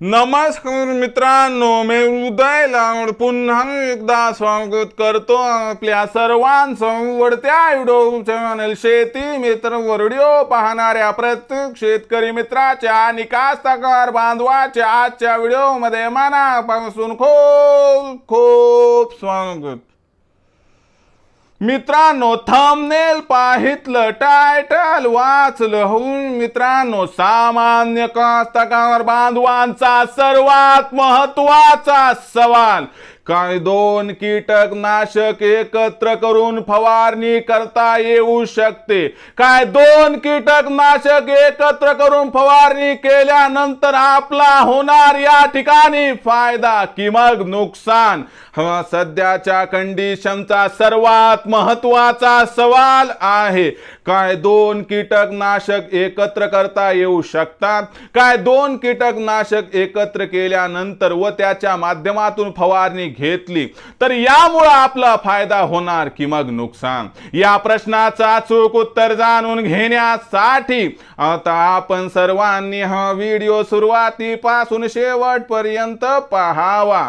नमस्कार मित्रांनो मी उदय लावड पुन्हा एकदा स्वागत करतो आपल्या सर्वांचं वडत्या युट्यूब चॅनल शेती मित्र व्हिडिओ पाहणाऱ्या प्रत्येक शेतकरी मित्राच्या आणि बांधवाच्या आजच्या व्हिडिओमध्ये मनापासून खूप खूप स्वागत. मित्रांनो थंबनेल पाहितलं टायटल वाचलं होऊन मित्रांनो सामान्य कास्तकार बांधवांचा सर्वात महत्त्वाचा सवाल काय दोन कीटकनाशक एकत्र करून फवारणी करता येऊ शकते? काय दोन कीटकनाशक एकत्र करून फवारणी केल्यानंतर आपला होणार या ठिकाणी फायदा कि मग नुकसान? हा सध्याच्या कंडिशनचा सर्वात महत्त्वाचा सवाल आहे. काय दोन कीटकनाशक एकत्र करता येऊ शकतात? काय दोन कीटकनाशक एकत्र केल्यानंतर व त्याच्या माध्यमातून फवारणी घेतली तर यामुळं आपला फायदा होणार की मग नुकसान? या प्रश्नाचा चूक उत्तर जाणून घेण्यासाठी आता आपण सर्वांनी हा व्हिडिओ सुरुवातीपासून शेवटपर्यंत पहावा.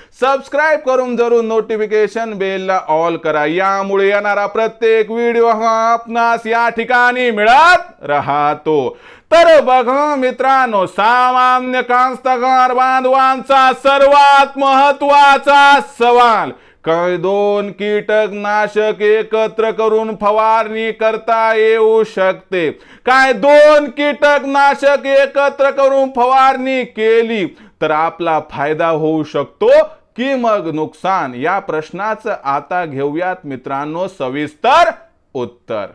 सबस्क्राईब करून जरूर नोटिफिकेशन बेलला ऑल करा. यामुळे येणारा प्रत्येक व्हिडिओ हा आपणास या ठिकाणी मिळत राहतो. तर बघा मित्रांनो सामान्य कांस्तकार बांधवांचा सर्वात महत्त्वाचा सवाल काय दोन कीटकनाशक एकत्र करून फवारणी करता येऊ शकते? काय दोन कीटकनाशक एकत्र करून फवारणी केली तर आपला फायदा होऊ शकतो? की मग नुकसान? या प्रश्नाचं आता घेऊयात मित्रांनो सविस्तर उत्तर.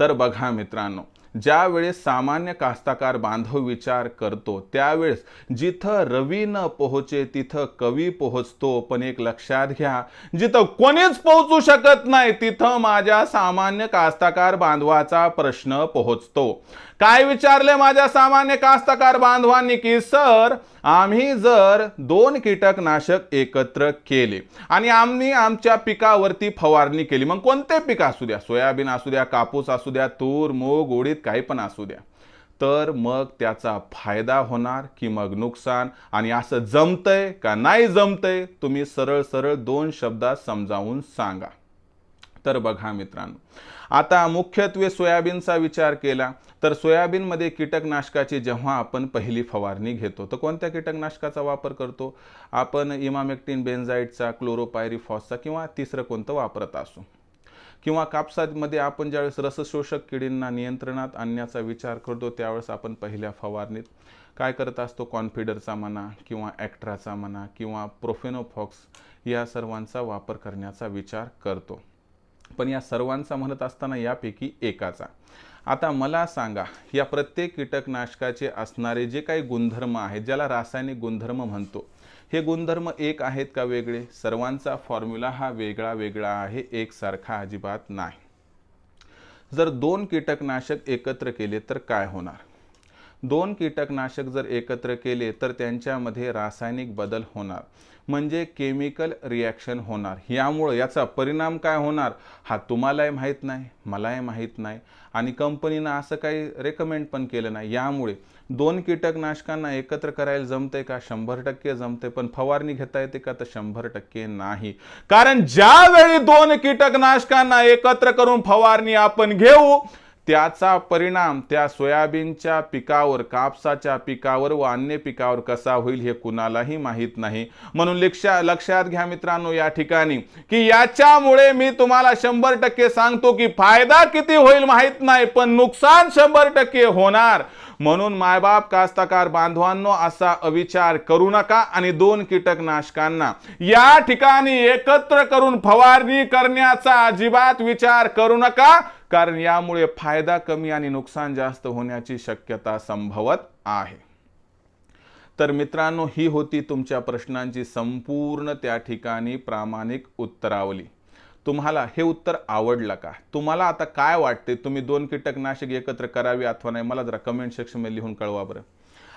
तर बघा मित्रांनो ज्यावेळेस सामान्य कास्ताकार बांधव विचार करतो त्यावेळेस जिथं रवी न पोहोचे तिथं कवी पोहोचतो. पण एक लक्षात घ्या जिथं कोणीच पोहोचू शकत नाही तिथं माझ्या सामान्य कास्ताकार बांधवाचा प्रश्न पोहोचतो. काय विचारले माझ्या सामान्य कास्ताकार बांधवांनी की सर आम्ही जर दोन कीटकनाशक एकत्र केले आणि आम्ही आमच्या पिकावरती फवारणी केली मग कोणते पीक असू द्या? सोयाबीन असू द्या कापूस असू द्या तूर मूग उडीद काही पण असू द्या. तर मग त्याचा फायदा होणार की मग नुकसान? आणि असं जमतंय का नाही जमतंय? तुम्ही सरळ सरळ दोन शब्दात समजावून सांगा. तर बघा मित्रांनो आता मुख्यत्वे सोयाबीनचा विचार केला. तर सोयाबीनमध्ये कीटकनाशकाची जेव्हा आपण पहिली फवारणी घेतो तर कोणत्या कीटकनाशकाचा वापर करतो? आपण इमामेक्टिन बेन्झाईटचा क्लोरोपायरिफॉसचा किंवा तिसरं कोणतं वापरत असू? किंवा कापसामध्ये आपण ज्यावेळेस रसशोषक किडींना नियंत्रणात आणण्याचा विचार करतो त्यावेळेस आपण पहिल्या फवारणीत काय करत असतो? कॉन्फिडरचा म्हणा किंवा ॲक्ट्राचा म्हणा किंवा प्रोफेनोफॉक्स या सर्वांचा वापर करण्याचा विचार करतो. पण या सर्वांचा म्हणत असताना यापैकी एकाचा. आता मला सांगा या प्रत्येक कीटकनाशकाचे असणारे जे काही गुणधर्म आहेत ज्याला रासायनिक गुणधर्म म्हणतो हे गुणधर्म एक आहेत का वेगळे? सर्वांचा फॉर्म्युला हा वेगळा वेगळा आहे एकसारखा अजिबात नाही. जर दोन कीटकनाशक एकत्र केले तर काय होणार? दोन कीटकनाशक जर एकत्र केले तर त्यांच्यामध्ये रासायनिक बदल होणार म्हणजे केमिकल रिॲक्शन होणार. यामुळं याचा परिणाम काय होणार हा तुम्हालाही माहीत नाही मलाही माहीत नाही आणि कंपनीनं असं काही रेकमेंड पण केलं नाही. यामुळे दोन कीटकनाशकांना एकत्र करायला जमते का? शंभर टक्के जमते पण फवारणी घेता येते का? तर शंभर टक्के नाही. कारण ज्यावेळी दोन कीटकनाशकांना एकत्र करून फवारणी आपण घेऊ त्याचा परिणाम त्या सोयाबीनच्या पिकावर कापसाच्या पिकावर व अन्य पिकावर कसा होईल हे कुणालाही माहीत नाही. म्हणून लक्षा लक्षात घ्या मित्रांनो या ठिकाणी की याच्यामुळे मी तुम्हाला शंभर टक्के सांगतो की फायदा किती होईल माहीत नाही पण नुकसान शंभर टक्के होणार. म्हणून मायबाप कास्तकार बांधवांनो असा अविचार करू नका आणि दोन कीटकनाशकांना या ठिकाणी एकत्र करून फवारणी करण्याचा अजिबात विचार करू नका. कारण यामुळे फायदा कमी आणि नुकसान जास्त होण्याची शक्यता संभवत आहे. तर मित्रांनो ही होती तुमच्या प्रश्नांची संपूर्ण त्या ठिकाणी प्रामाणिक उत्तरावली. तुम्हाला हे उत्तर आवडलं का? तुम्हाला आता काय वाटते तुम्ही दोन कीटकनाशक एकत्र करावी अथवा नाही? मला जरा कमेंट सेक्शनमध्ये लिहून कळवा बरं.